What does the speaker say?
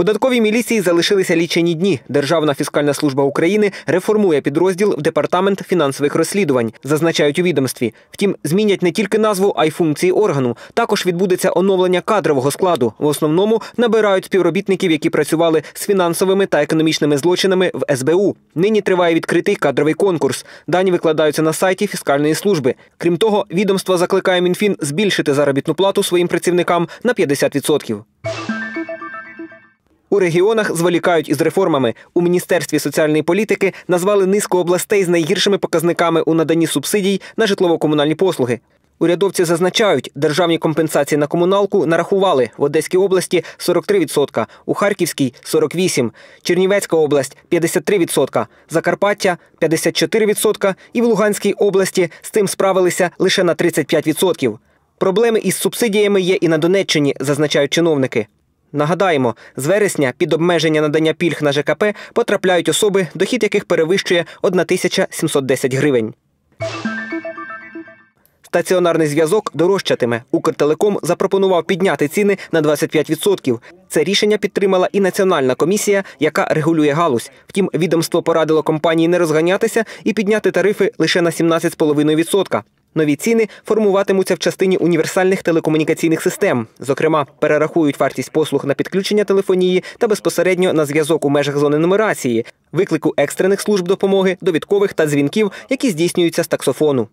Податковій міліції залишилися лічені дні. Державна фіскальна служба України реформує підрозділ в департамент фінансових розслідувань, зазначають у відомстві. Втім, змінять не тільки назву, а й функції органу. Також відбудеться оновлення кадрового складу. В основному набирають співробітників, які працювали з фінансовими та економічними злочинами в СБУ. Нині триває відкритий кадровий конкурс. Дані викладаються на сайті фіскальної служби. Крім того, відомство закликає Мінфін збільшити заробітну плату своїм працівникам на 50%. У регіонах зволікають із реформами. У Міністерстві соціальної політики назвали низку областей з найгіршими показниками у наданні субсидій на житлово-комунальні послуги. Урядовці зазначають, державні компенсації на комуналку нарахували в Одеській області 43%, у Харківській 48%, Чернівецька область 53%, Закарпаття 54% і в Луганській області з цим справилися лише на 35%. Проблеми із субсидіями є і на Донеччині, зазначають чиновники. Нагадаємо, з вересня під обмеження надання пільг на ЖКП потрапляють особи, дохід яких перевищує 1710 гривень. Стаціонарний зв'язок дорожчатиме. Укртелеком запропонував підняти ціни на 25%. Це рішення підтримала і національна комісія, яка регулює галузь. Втім, відомство порадило компанії не розганятися і підняти тарифи лише на 17,5%. Нові ціни формуватимуться в частині універсальних телекомунікаційних систем. Зокрема, перерахують вартість послуг на підключення телефонії та безпосередньо на зв'язок у межах зони нумерації, виклику екстрених служб допомоги, довідкових та дзвінків, які здійснюються з таксофону.